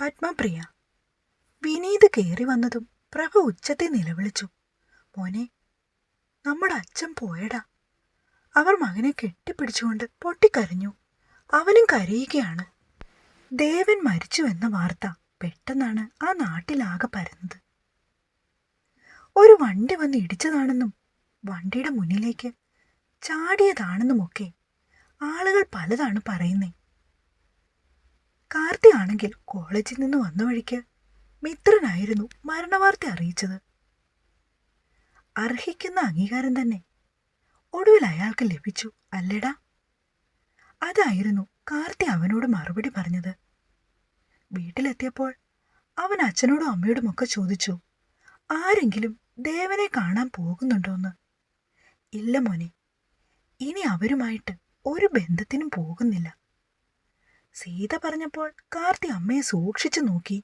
പത്മപ്രിയ. വിനീത് കയറി വന്നതും പ്രഭ ഉച്ചത്തെ നിലവിളിച്ചു. മോനെ നമ്മുടെ അച്ഛൻ പോയടാ. അവർ മകനെ കെട്ടിപ്പിടിച്ചുകൊണ്ട് പൊട്ടിക്കരഞ്ഞു. അവനും കരയുകയാണ്. ദേവൻ മരിച്ചു എന്ന വാർത്ത പെട്ടെന്നാണ് ആ നാട്ടിലാകെ പരന്നത്. ഒരു വണ്ടി വന്ന് ഇടിച്ചതാണെന്നും വണ്ടിയുടെ മുന്നിലേക്ക് ചാടിയതാണെന്നുമൊക്കെ ആളുകൾ പലതാണ് പറയുന്നേ. കാർത്തി ആണെങ്കിൽ കോളേജിൽ നിന്ന് വന്ന വഴിക്ക് മിത്രനായിരുന്നു മരണവാർത്ത അറിയിച്ചത്. അർഹിക്കുന്ന അംഗീകാരം തന്നെ ഒടുവിൽ അയാൾക്ക് ലഭിച്ചു അല്ലേടാ? അതായിരുന്നു കാർത്തി അവനോട് മറുപടി പറഞ്ഞത്. വീട്ടിലെത്തിയപ്പോൾ അവൻ അച്ഛനോടും അമ്മയോടും ഒക്കെ ചോദിച്ചു ആരെങ്കിലും ദേവനെ കാണാൻ പോകുന്നുണ്ടോന്ന് ഇല്ല മോനെ ഇനി അവരുമായിട്ട് ഒരു ബന്ധത്തിനും പോകുന്നില്ല. സീത പറഞ്ഞപ്പോൾ കാർത്തി അമ്മയെ സൂക്ഷിച്ചു നോക്കി.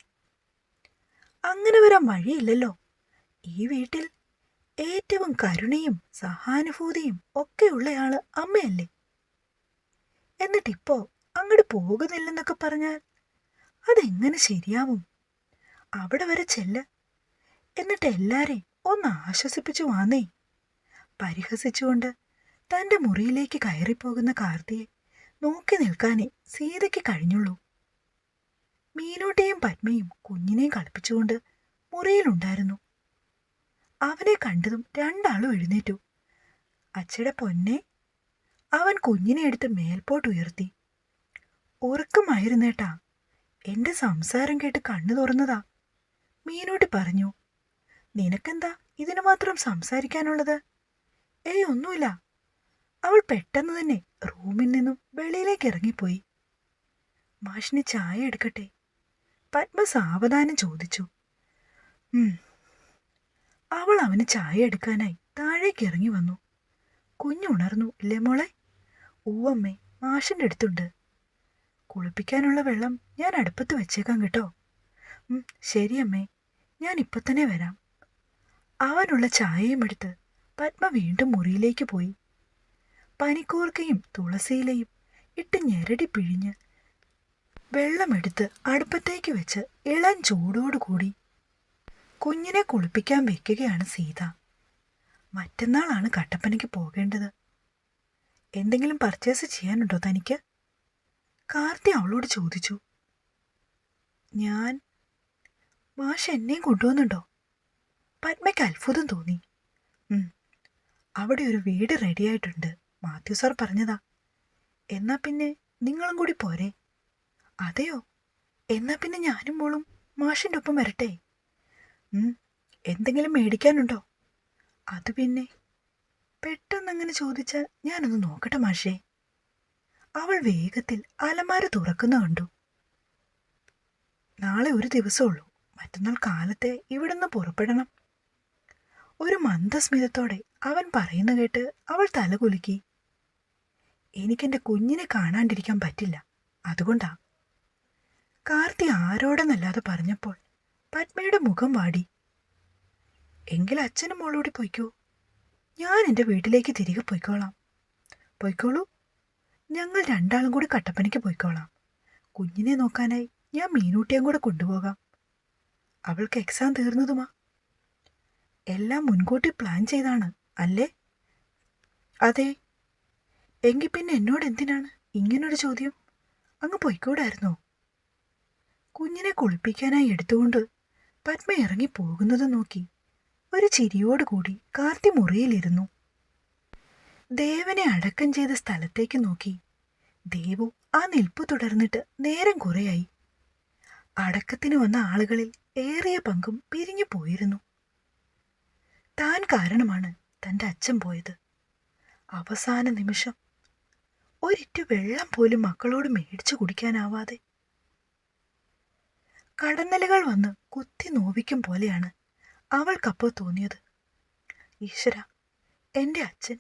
അങ്ങനെ വരാൻ വഴിയില്ലല്ലോ. ഈ വീട്ടിൽ ഏറ്റവും കരുണയും സഹാനുഭൂതിയും ഒക്കെയുള്ളയാൾ അമ്മയല്ലേ? എന്നിട്ടിപ്പോ അങ്ങോട്ട് പോകുന്നില്ലെന്നൊക്കെ പറഞ്ഞാൽ അതെങ്ങനെ ശരിയാവും? അവിടെ വരെ ചെല്ല്. എന്നിട്ട് എല്ലാരെയും ഒന്ന് ആശ്വസിപ്പിച്ചു വാന്നേ. പരിഹസിച്ചുകൊണ്ട് തന്റെ മുറിയിലേക്ക് കയറിപ്പോകുന്ന കാർത്തിയെ നോക്കി നിൽക്കാനേ സീതയ്ക്ക് കഴിഞ്ഞുള്ളൂ. മീനൂട്ടിയും പത്മയും കുഞ്ഞിനെയും കളിപ്പിച്ചുകൊണ്ട് മുറിയിലുണ്ടായിരുന്നു. അവനെ കണ്ടതും രണ്ടാളും എഴുന്നേറ്റു. അച്ഛയുടെ പൊന്നെ അവൻ കുഞ്ഞിനെ എടുത്ത് മേൽപോട്ട് ഉയർത്തി. ഉറക്കമായിരുന്നേട്ടാ എന്റെ സംസാരം കേട്ട് കണ്ണു തുറന്നതാ മീനൂട്ടി പറഞ്ഞു. നിനക്കെന്താ ഇതിനു മാത്രം സംസാരിക്കാനുള്ളത്? ഏയ് ഒന്നുമില്ല അവൾ പെട്ടെന്ന് തന്നെ റൂമിൽ നിന്നും വെളിയിലേക്ക് ഇറങ്ങിപ്പോയി. മാഷിന് ചായ എടുക്കട്ടെ? പത്മ സാവധാനം ചോദിച്ചു. അവൾ അവന് ചായ എടുക്കാനായി താഴേക്ക് ഇറങ്ങി വന്നു. കുഞ്ഞുണർന്നു ഇല്ലേ മോളെ? ഊവമ്മേ മാഷിന്റെ അടുത്തുണ്ട്. കുളിപ്പിക്കാനുള്ള വെള്ളം ഞാൻ അടുപ്പത്ത് വെച്ചേക്കാം കേട്ടോ. ശരി അമ്മേ ഞാൻ ഇപ്പൊ തന്നെ വരാം. അവനുള്ള ചായയും എടുത്ത് പത്മ വീണ്ടും മുറിയിലേക്ക് പോയി. പനിക്കൂർക്കയും തുളസിയിലയും ഇട്ട് ഞെരടി പിഴിഞ്ഞ് വെള്ളമെടുത്ത് അടുപ്പത്തേക്ക് വെച്ച് ഇളം ചൂടോടുകൂടി കുഞ്ഞിനെ കുളിപ്പിക്കാൻ വെക്കുകയാണ് സീത. മറ്റന്നാളാണ് കട്ടപ്പനയ്ക്ക് പോകേണ്ടത്. എന്തെങ്കിലും പർച്ചേസ് ചെയ്യാനുണ്ടോ തനിക്ക്? കാർത്തി അവളോട് ചോദിച്ചു. ഞാൻ മാഷ് എന്നെയും കൊണ്ടുവന്നുണ്ടോ? പത്മയ്ക്ക് അത്ഭുതം തോന്നി. അവിടെ ഒരു വീട് റെഡിയായിട്ടുണ്ട് മാത്യു സാർ പറഞ്ഞതാ. എന്നാ പിന്നെ നിങ്ങളും കൂടി പോരെ. അതെയോ? എന്നാ പിന്നെ ഞാനും മോളും മാഷിന്റെ ഒപ്പം വരട്ടെ. എന്തെങ്കിലും മേടിക്കാനുണ്ടോ? അത് പിന്നെ പെട്ടെന്നങ്ങനെ ചോദിച്ചാൽ ഞാനൊന്ന് നോക്കട്ടെ മാഷേ. അവൾ വേഗത്തിൽ അലമാര തുറക്കുന്ന കണ്ടു. നാളെ ഒരു ദിവസമുള്ളൂ മറ്റന്നാൾ കാലത്തെ ഇവിടുന്ന് പുറപ്പെടണം. ഒരു മന്ദസ്മിതത്തോടെ അവൻ പറയുന്ന കേട്ട് അവൾ തലകുലുക്കി എനിക്കെന്റെ കുഞ്ഞിനെ കാണാണ്ടിരിക്കാൻ പറ്റില്ല. അതുകൊണ്ടാ. കാർത്തി ആരോടെന്നല്ലാതെ പറഞ്ഞപ്പോൾ പത്മയുടെ മുഖം വാടി. എങ്കിൽ അച്ഛനും മോളോടി പൊയ്ക്കോ. ഞാൻ എന്റെ വീട്ടിലേക്ക് തിരികെ പൊയ്ക്കോളാം. പൊയ്ക്കോളൂ. ഞങ്ങൾ രണ്ടാളും കൂടി കട്ടപ്പനയ്ക്ക് പോയിക്കോളാം. കുഞ്ഞിനെ നോക്കാനായി ഞാൻ മീനൂട്ടിയും കൂടെ കൊണ്ടുപോകാം. അവൾക്ക് എക്സാം തീർന്നതുമാ. എല്ലാം മുൻകൂട്ടി പ്ലാൻ ചെയ്താണ് അല്ലേ? അതെ. എങ്കിൽ പിന്നെ എന്നോട് എന്തിനാണ് ഇങ്ങനൊരു ചോദ്യം? അങ്ങ് പൊയ്ക്കൂടായിരുന്നോ? കുഞ്ഞിനെ കുളിപ്പിക്കാനായി എടുത്തുകൊണ്ട് പത്മ ഇറങ്ങി പോകുന്നത് നോക്കി ഒരു ചിരിയോടുകൂടി കാർത്തി മുറിയിലിരുന്നു. ദേവനെ അടക്കം ചെയ്ത സ്ഥലത്തേക്ക് നോക്കി. ദേവു ആ നിൽപ്പ് തുടർന്നിട്ട് നേരം കുറയായി. അടക്കത്തിന് വന്ന ആളുകളിൽ ഏറിയ പങ്കും പിരിഞ്ഞു പോയിരുന്നു. താൻ കാരണമാണ് തന്റെ അച്ഛൻ പോയത്. അവസാന നിമിഷം ഒരിറ്റു വെള്ളം പോലും മക്കളോട് മേടിച്ചു കുടിക്കാനാവാതെ. കടന്നലുകൾ വന്ന് കുത്തി നോവിക്കും പോലെയാണ് അവൾക്കപ്പോൾ തോന്നിയത്. ഈശ്വര എന്റെ അച്ഛൻ.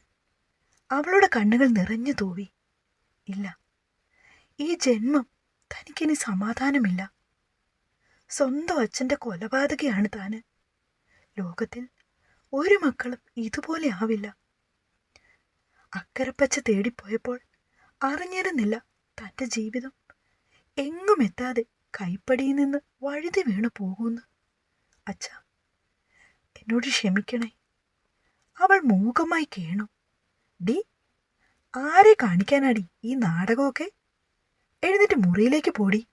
അവളുടെ കണ്ണുകൾ നിറഞ്ഞു തൂവി. ഇല്ല ഈ ജന്മം തനിക്കിനി സമാധാനമില്ല. സ്വന്തം അച്ഛന്റെ കൊലപാതകയാണ് താന്. ലോകത്തിൽ ഒരു മക്കളും ഇതുപോലെ ആവില്ല. അക്കരപ്പച്ച തേടിപ്പോയപ്പോൾ അറിഞ്ഞിരുന്നില്ല തന്റെ ജീവിതം. എങ്ങും എത്താതെ കൈപ്പടിയിൽ നിന്ന് വഴുതി വീണു പോകുന്നു. അച്ഛ എന്നോട് ക്ഷമിക്കണേ. അവൾ മൂകമായി കേണു. ഡി ആരെ കാണിക്കാനാടി ഈ നാടകമൊക്കെ? എഴുന്നേറ്റ് മുറിയിലേക്ക് പോടി.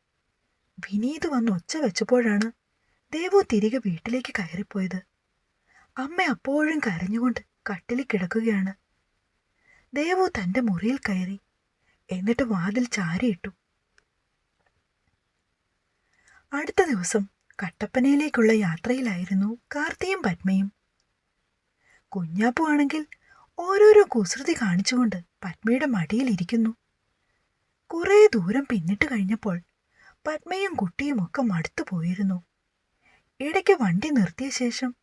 വിനീത് വന്ന് ഒച്ച വെച്ചപ്പോഴാണ് ദേവു തിരികെ വീട്ടിലേക്ക് കയറിപ്പോയത്. അമ്മ അപ്പോഴും കരഞ്ഞുകൊണ്ട് കട്ടിലിൽ കിടക്കുകയാണ്. ദേവു തന്റെ മുറിയിൽ കയറി എന്നിട്ട് വാതിൽ ചാരിയിട്ടു. അടുത്ത ദിവസം കട്ടപ്പനയിലേക്കുള്ള യാത്രയിലായിരുന്നു കാർത്തിയും പത്മയും. കുഞ്ഞാപ്പു ആണെങ്കിൽ ഓരോരോ കുസൃതി കാണിച്ചുകൊണ്ട് പത്മയുടെ മടിയിലിരിക്കുന്നു കുറേ ദൂരം പിന്നിട്ട് കഴിഞ്ഞപ്പോൾ പത്മയും കുട്ടിയും ഒക്കെ മടുത്തു പോയിരുന്നു. ഇടയ്ക്ക് വണ്ടി നിർത്തിയ ശേഷം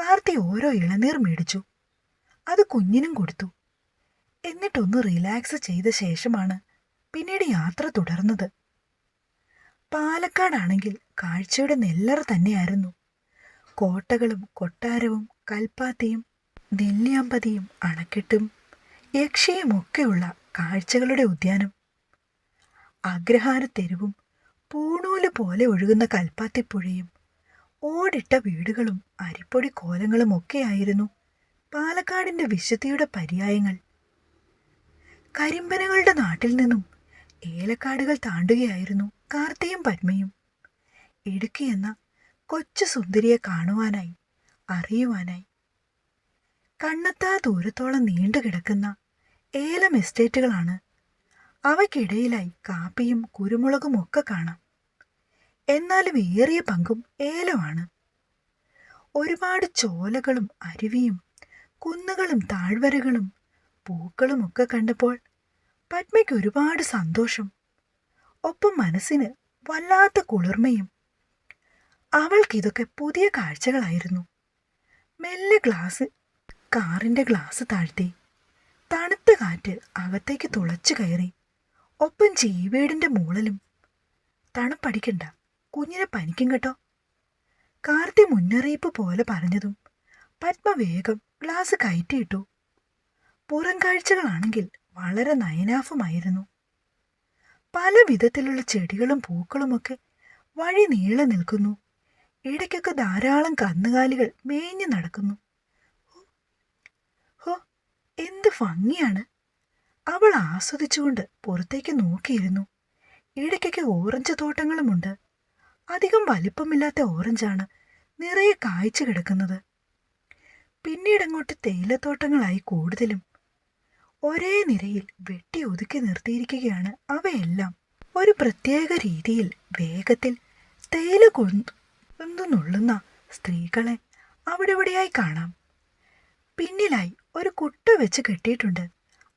കാർത്തി ഓരോ ഇളനീർ മേടിച്ചു. അത് കുഞ്ഞിനും കൊടുത്തു. എന്നിട്ടൊന്ന് റിലാക്സ് ചെയ്ത ശേഷമാണ് പിന്നീട് യാത്ര തുടർന്നത്. പാലക്കാടാണെങ്കിൽ കാഴ്ചയുടെ നെല്ലറ തന്നെയായിരുന്നു. കോട്ടകളും കൊട്ടാരവും കൽപ്പാത്തിയും നെല്ലിയാമ്പതിയും അണക്കെട്ടും യക്ഷിയും ഒക്കെയുള്ള കാഴ്ചകളുടെ ഉദ്യാനം. അഗ്രഹാര തെരുവും പൂണൂൽ പോലെ ഒഴുകുന്ന കൽപ്പാത്തിപ്പുഴയും ഓടിട്ട വീടുകളും അരിപ്പൊടി കോലങ്ങളും ഒക്കെയായിരുന്നു പാലക്കാടിന്റെ വിശുദ്ധിയുടെ പര്യായങ്ങൾ കരിമ്പനകളുടെ നാട്ടിൽ നിന്നും ഏലക്കാടുകൾ താണ്ടുകയായിരുന്നു കാർത്തിയും പത്മയും. ഇടുക്കി എന്ന കൊച്ചു സുന്ദരിയെ കാണുവാനായി അറിയുവാനായി. കണ്ണത്താ ദൂരത്തോളം നീണ്ടുകിടക്കുന്ന ഏലം എസ്റ്റേറ്റുകളാണ് അവയ്ക്കിടയിലായി കാപ്പിയും കുരുമുളകും ഒക്കെ കാണാം. എന്നാലും ഏറിയ പങ്കും ഏലമാണ്. ഒരുപാട് ചോലകളും അരുവിയും കുന്നുകളും താഴ്വരകളും പൂക്കളും ഒക്കെ കണ്ടപ്പോൾ പത്മയ്ക്ക് ഒരുപാട് സന്തോഷം. ഒപ്പം മനസ്സിന് വല്ലാത്ത കുളിർമയും. അവൾക്കിതൊക്കെ പുതിയ കാഴ്ചകളായിരുന്നു. മെല്ലെ ഗ്ലാസ് കാറിന്റെ ഗ്ലാസ് താഴ്ത്തി. തണുത്ത കാറ്റ് അകത്തേക്ക് തുളച്ചു കയറി. ഒപ്പം ചീവീടിന്റെ മൂളലും. തണുപ്പടിക്കണ്ട കുഞ്ഞിനെ പനിക്കും കേട്ടോ. കാർത്തി മുന്നറിയിപ്പ് പോലെ പറഞ്ഞതും പത്മ വേഗം ഗ്ലാസ് കയറ്റിയിട്ടു പുറം കാഴ്ചകളാണെങ്കിൽ വളരെ നയനാഫമായിരുന്നു. പല വിധത്തിലുള്ള ചെടികളും പൂക്കളുമൊക്കെ വഴി നീളെ നിൽക്കുന്നു. ഇടയ്ക്കൊക്കെ ധാരാളം കന്നുകാലികൾ മേഞ്ഞു നടക്കുന്നു. ഹോ എന്ത് ഭംഗിയാണ്. അവൾ ആസ്വദിച്ചുകൊണ്ട് പുറത്തേക്ക് നോക്കിയിരുന്നു. ഇടയ്ക്കൊക്കെ ഓറഞ്ച് തോട്ടങ്ങളുമുണ്ട്. അധികം വലിപ്പമില്ലാത്ത ഓറഞ്ചാണ് നിറയെ കായ്ച്ചു കിടക്കുന്നത്. പിന്നീടങ്ങോട്ട് തേയിലത്തോട്ടങ്ങളായി കൂടുതലും ഒരേ നിരയിൽ വെട്ടി ഒതുക്കി നിർത്തിയിരിക്കുകയാണ് അവയെല്ലാം. ഒരു പ്രത്യേക രീതിയിൽ വേഗത്തിൽ തേയില നുള്ളുന്ന സ്ത്രീകളെ അവിടെ ഇവിടെയായി കാണാം. പിന്നിലായി ഒരു കുട്ട വെച്ച് കെട്ടിയിട്ടുണ്ട്.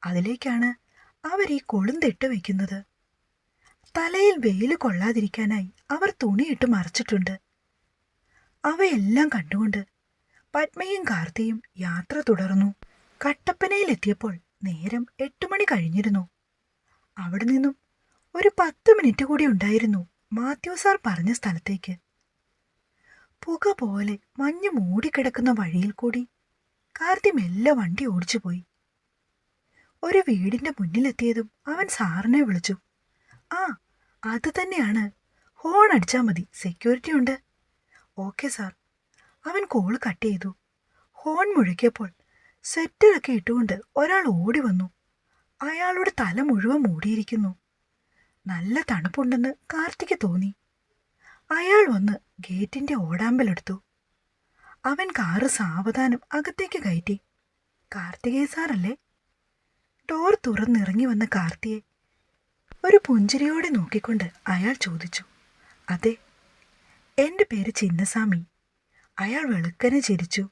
അതിലേക്കാണ് അവർ ഈ കൊളുന്തിട്ട് വെക്കുന്നത്. തലയിൽ വെയിൽ കൊള്ളാതിരിക്കാനായി അവർ തുണിയിട്ട് മറച്ചിട്ടുണ്ട്. അവയെല്ലാം കണ്ടുകൊണ്ട് പത്മയും കാർത്തിയും യാത്ര തുടർന്നു. കട്ടപ്പനയിലെത്തിയപ്പോൾ നേരം എട്ട് മണി കഴിഞ്ഞിരുന്നു. അവിടെ നിന്നും ഒരു പത്ത് മിനിറ്റ് കൂടി ഉണ്ടായിരുന്നു മാത്യു സാർ പറഞ്ഞ സ്ഥലത്തേക്ക്. പുക പോലെ മഞ്ഞ് മൂടിക്കിടക്കുന്ന വഴിയിൽ കൂടി കാർത്തി മെല്ലെ വണ്ടി ഓടിച്ചു പോയി. ഒരു വീടിന്റെ മുന്നിലെത്തിയതും അവൻ സാറിനെ വിളിച്ചു. ആ അത് തന്നെയാണ്. ഹോൺ അടിച്ചാൽ മതി. സെക്യൂരിറ്റി ഉണ്ട്. Okay sir. അവൻ കോൾ കട്ട് ചെയ്തു. ഹോൺ മുഴക്കിയപ്പോൾ സെറ്റിലൊക്കെ ഇട്ടുകൊണ്ട് ഒരാൾ ഓടി വന്നു. അയാളുടെ തല മുഴുവൻ മൂടിയിരിക്കുന്നു. നല്ല തണുപ്പുണ്ടെന്ന് കാർത്തിക്ക് തോന്നി. അയാൾ വന്ന് ഗേറ്റിന്റെ ഓടാമ്പലെടുത്തു. അവൻ കാറ് സാവധാനം അകത്തേക്ക് കയറ്റി. കാർത്തികേ സാറല്ലേ? ഡോർ തുറന്നിറങ്ങി വന്ന കാർത്തിയെ ഒരു പുഞ്ചിരിയോടെ നോക്കിക്കൊണ്ട് അയാൾ ചോദിച്ചു. അതെ എന്റെ പേര് ചിന്നസ്വാമി. അയാൾ വെളുക്കനെ ചിരിച്ചു.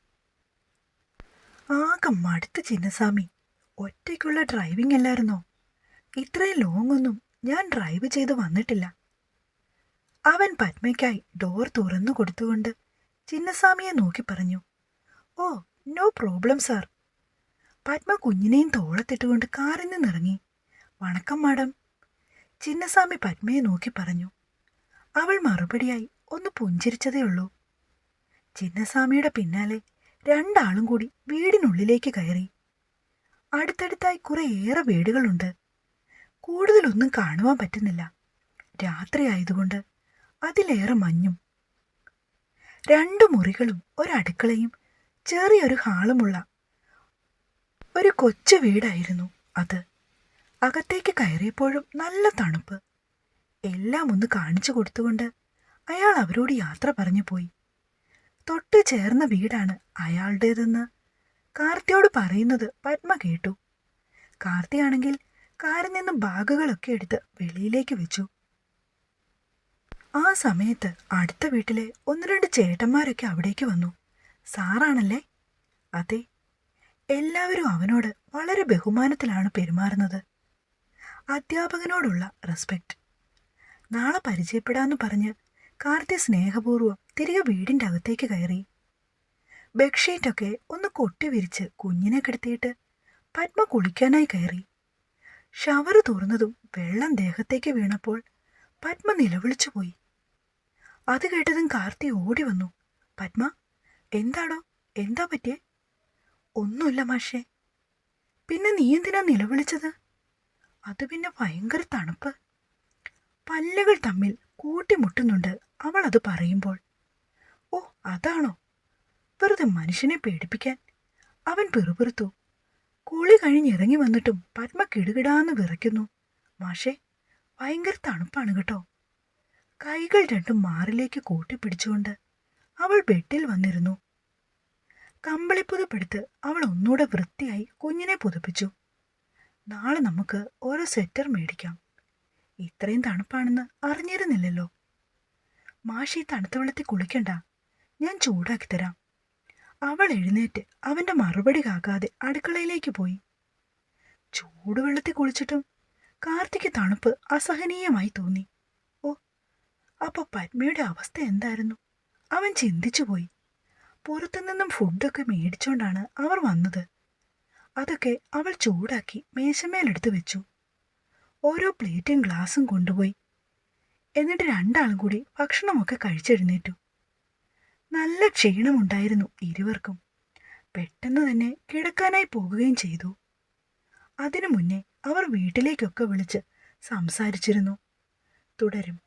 ആകെ മടുത്ത് ചിന്നസ്വാമി. ഒറ്റയ്ക്കുള്ള ഡ്രൈവിംഗ് അല്ലായിരുന്നോ? ഇത്രയും ലോങ് ഒന്നും ഞാൻ ഡ്രൈവ് ചെയ്ത് വന്നിട്ടില്ല. അവൻ പത്മയ്ക്കായി ഡോർ തുറന്നു കൊടുത്തുകൊണ്ട് ചിന്നസ്വാമിയെ നോക്കി പറഞ്ഞു. Oh no problem sir Padma കുഞ്ഞിനെയും തോളത്തിട്ടുകൊണ്ട് കാറിൽ നിന്നിറങ്ങി വണക്കം മാഡം ചിന്നസ്വാമി പത്മയെ നോക്കി പറഞ്ഞു. അവൾ മറുപടിയായി ഒന്ന് പുഞ്ചിരിച്ചതേ ഉള്ളൂ. ചിന്നസ്വാമിയുടെ പിന്നാലെ രണ്ടാളും കൂടി വീടിനുള്ളിലേക്ക് കയറി. അടുത്തടുത്തായി കുറേയേറെ വീടുകളുണ്ട്. കൂടുതലൊന്നും കാണുവാൻ പറ്റുന്നില്ല. രാത്രിയായതുകൊണ്ട് അതിലേറെ മഞ്ഞും. രണ്ട് മുറികളും ഒരടുക്കളയും ചെറിയൊരു ഹാളുമുള്ള ഒരു കൊച്ചു വീടായിരുന്നു അത്. അകത്തേക്ക് കയറിയപ്പോഴും നല്ല തണുപ്പ്. എല്ലാം ഒന്ന് കാണിച്ചു കൊടുത്തുകൊണ്ട് അയാൾ അവരോട് യാത്ര പറഞ്ഞു പോയി. തൊട്ട് ചേർന്ന വീടാണ് അയാളുടേതെന്ന് കാർത്തിയോട് പറയുന്നത് പത്മ കേട്ടു. കാർത്തിയാണെങ്കിൽ കാറിൽ നിന്ന് ബാഗുകളൊക്കെ എടുത്ത് വെളിയിലേക്ക് വെച്ചു. ആ സമയത്ത് അടുത്ത വീട്ടിലെ ഒന്ന് രണ്ട് ചേട്ടന്മാരൊക്കെ അവിടേക്ക് വന്നു. സാറാണല്ലേ? അതെ. എല്ലാവരും അവനോട് വളരെ ബഹുമാനത്തിലാണ് പെരുമാറുന്നത്. അധ്യാപകനോടുള്ള റെസ്പെക്റ്റ് നാളെ പരിചയപ്പെടാമെന്ന് പറഞ്ഞ് കാർത്തി സ്നേഹപൂർവം തിരികെ വീടിന്റെ അകത്തേക്ക് കയറി. ബെഡ്ഷീറ്റൊക്കെ ഒന്ന് കൊട്ടി വിരിച്ച് കുഞ്ഞിനെ കിടത്തിയിട്ട് പത്മ കുളിക്കാനായി കയറി. ഷവർ തുറന്നതും വെള്ളം ദേഹത്തേക്ക് വീണപ്പോൾ പത്മ നിലവിളിച്ചു പോയി. അത് കേട്ടതും കാർത്തി ഓടി വന്നു. പത്മ എന്താടോ എന്താ പറ്റിയേ? ഒന്നുമില്ല മാഷേ. പിന്നെ നീ എന്തിനാ നിലവിളിച്ചത്? അത് പിന്നെ ഭയങ്കര തണുപ്പ്. പല്ലുകൾ തമ്മിൽ കൂട്ടിമുട്ടുന്നുണ്ട് അവൾ അത് പറയുമ്പോൾ. അതാണോ? വെറുതെ മനുഷ്യനെ പേടിപ്പിക്കാൻ. അവൻ പെറുപെറുത്തു. കുളി കഴിഞ്ഞിറങ്ങി വന്നിട്ടും പത്മ കിടുകിടാന്ന് വിറയ്ക്കുന്നു. മാഷേ ഭയങ്കര തണുപ്പാണ് കേട്ടോ. കൈകൾ രണ്ടും മാറിലേക്ക് കൂട്ടിപ്പിടിച്ചുകൊണ്ട് അവൾ ബെഡിൽ വന്നിരുന്നു. കമ്പിളിപ്പുതുപ്പെടുത്ത് അവൾ ഒന്നുകൂടെ വൃത്തിയായി കുഞ്ഞിനെ പുതുപ്പിച്ചു. നാളെ നമുക്ക് ഓരോ സ്വെറ്റർ മേടിക്കാം. ഇത്രയും തണുപ്പാണെന്ന് അറിഞ്ഞിരുന്നില്ലല്ലോ. മാഷി തണുത്ത വെള്ളത്തിൽ കുളിക്കണ്ട. ഞാൻ ചൂടാക്കി തരാം. അവൾ എഴുന്നേറ്റ് അവന്റെ മറുപടി കാക്കാതെ അടുക്കളയിലേക്ക് പോയി. ചൂടുവെള്ളത്തിൽ കുളിച്ചിട്ടും കാർത്തിക്ക് തണുപ്പ് അസഹനീയമായി തോന്നി. ഓ അപ്പോൾ പത്മയുടെ അവസ്ഥ എന്തായിരുന്നു? അവൻ ചിന്തിച്ചുപോയി പുറത്തുനിന്നും ഫുഡൊക്കെ മേടിച്ചോണ്ടാണ് അവർ വന്നത്. അതൊക്കെ അവൾ ചൂടാക്കി മേശമേലെടുത്ത് വെച്ചു. ഓരോ പ്ലേറ്റും ഗ്ലാസും കൊണ്ടുപോയി. എന്നിട്ട് രണ്ടാളും കൂടി ഭക്ഷണമൊക്കെ കഴിച്ചെഴുന്നേറ്റു. നല്ല ക്ഷീണമുണ്ടായിരുന്നു ഇരുവർക്കും. പെട്ടെന്ന് തന്നെ കിടക്കാനായി പോകുകയും ചെയ്തു. അതിനു മുന്നേ അവർ വീട്ടിലേക്കൊക്കെ വിളിച്ച് സംസാരിച്ചിരുന്നു. തുടരും.